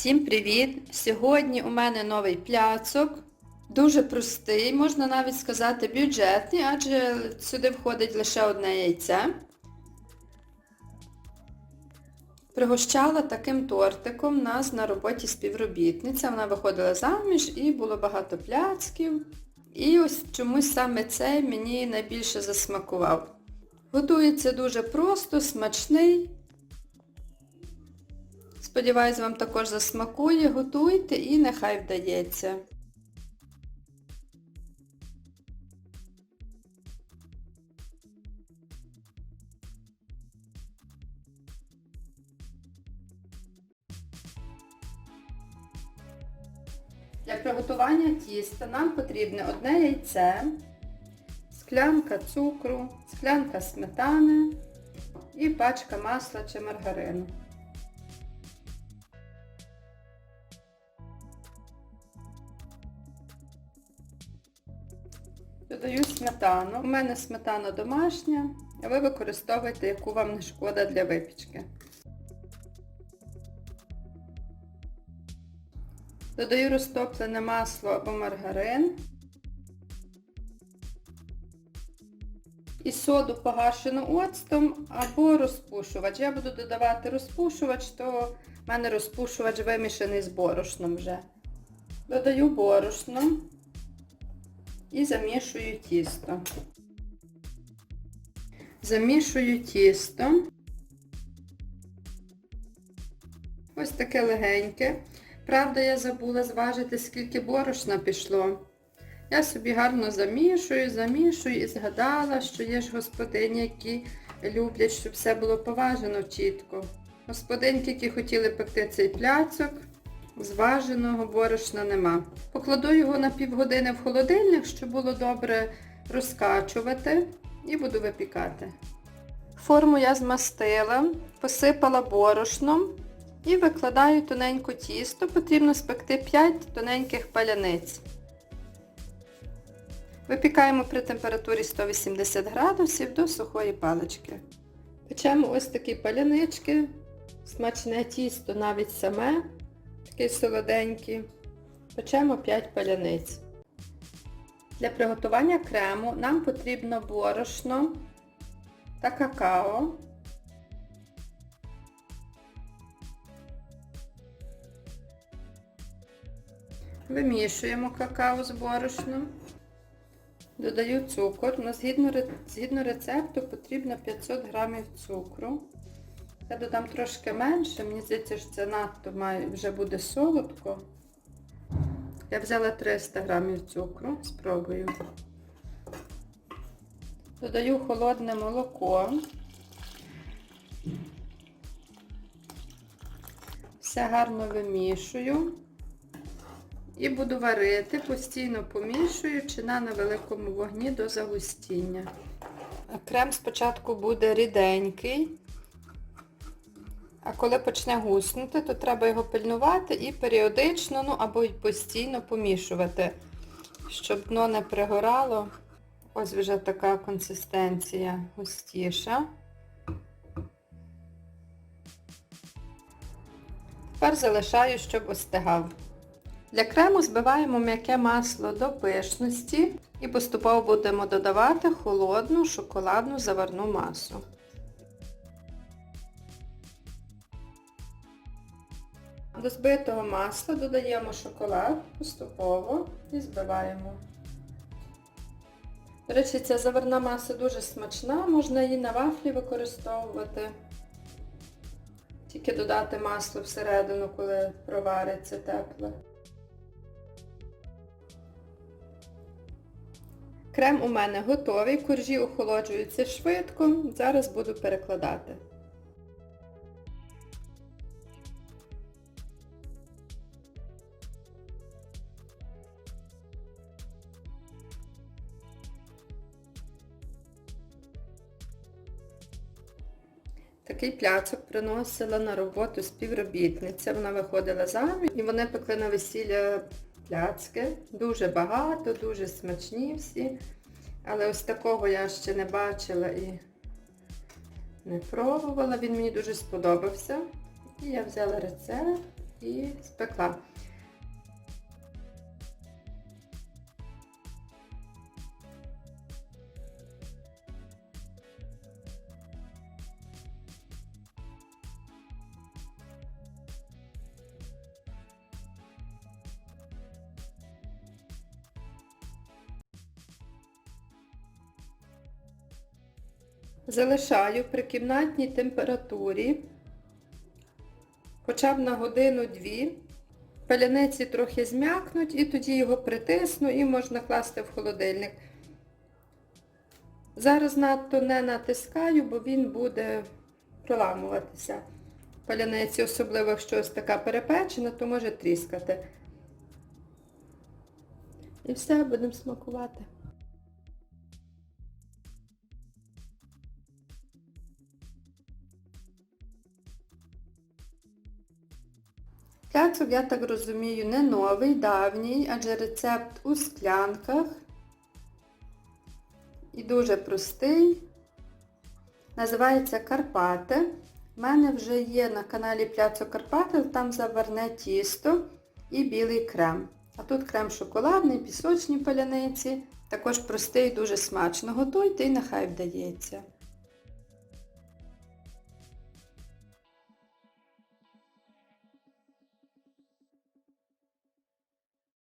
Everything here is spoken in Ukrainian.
Всім привіт! Сьогодні у мене новий пляцок. Дуже простий, можна навіть сказати бюджетний, адже сюди входить лише одне яйце. Пригощала таким тортиком нас на роботі співробітниця. Вона виходила заміж і було багато пляцків. І ось чомусь саме цей мені найбільше засмакував. Готується дуже просто, смачний. Сподіваюсь, вам також засмакує, готуйте і нехай вдається. Для приготування тіста нам потрібне одне яйце, склянка цукру, склянка сметани і пачка масла чи маргарину. Додаю сметану. У мене сметана домашня, а ви використовуєте, яку вам не шкода для випічки. Додаю розтоплене масло або маргарин. І соду погашену оцтом або розпушувач. Я буду додавати розпушувач, то в мене розпушувач вимішаний з борошном вже. Додаю борошно і замішую тісто. Замішую тісто. Ось таке легеньке. Правда, я забула зважити, скільки борошна пішло. Я собі гарно замішую, замішую і згадала, що є ж господині, які люблять, щоб все було поважено чітко. Господинки, які хотіли пекти цей пляцок, зваженого борошна нема. Покладу його на півгодини в холодильник, щоб було добре розкачувати і буду випікати. Форму я змастила, посипала борошном і викладаю тоненько тісто. Потрібно спекти 5 тоненьких паляниць. Випікаємо при температурі 180 градусів до сухої палички. Печемо ось такі палянички, смачне тісто навіть саме, такий солоденький. Печемо 5 паляниць. Для приготування крему нам потрібно борошно та какао. Вимішуємо какао з борошном. Додаю цукор. Ну, згідно, рецепту потрібно 500 грамів цукру. Я додам трошки менше, мені здається, що це надто має, вже буде солодко. Я взяла 300 грамів цукру, спробую. Додаю холодне молоко. Все гарно вимішую. І буду варити, постійно помішуючи на невеликому вогні до загустіння. Крем спочатку буде ріденький, а коли почне гуснути, то треба його пильнувати і періодично, ну або й постійно помішувати, щоб дно не пригорало. Ось вже така консистенція густіша. Тепер залишаю, щоб остигав. Для крему збиваємо м'яке масло до пишності і поступово будемо додавати холодну шоколадну заварну масу. До збитого масла додаємо шоколад поступово і збиваємо. До речі, ця заварна маса дуже смачна, можна її на вафлі використовувати. Тільки додати масло всередину, коли провариться тепле. Крем у мене готовий, коржі охолоджуються швидко. Зараз буду перекладати. Такий пляцок приносила на роботу співробітниця. Вона виходила заміж і вони пекли на весілля пляцки. Дуже багато, дуже смачні всі. Але ось такого я ще не бачила і не пробувала. Він мені дуже сподобався. І я взяла рецепт. і спекла. Залишаю при кімнатній температурі хоча б на годину-дві. Паляниці трохи зм'якнуть і тоді його притисну і можна класти в холодильник. Зараз надто не натискаю, бо він буде проламуватися. Паляниці, особливо якщо ось така перепечена, то може тріскати. І все, будемо смакувати. Кляцок, я так розумію, не новий, давній, адже рецепт у склянках. І дуже простий. Називається Карпати. У мене вже є на каналі Пляцок Карпати, там заварне тісто і білий крем. А тут крем шоколадний, пісочні паляниці. Також простий, дуже смачно. Готуйте і нехай вдається.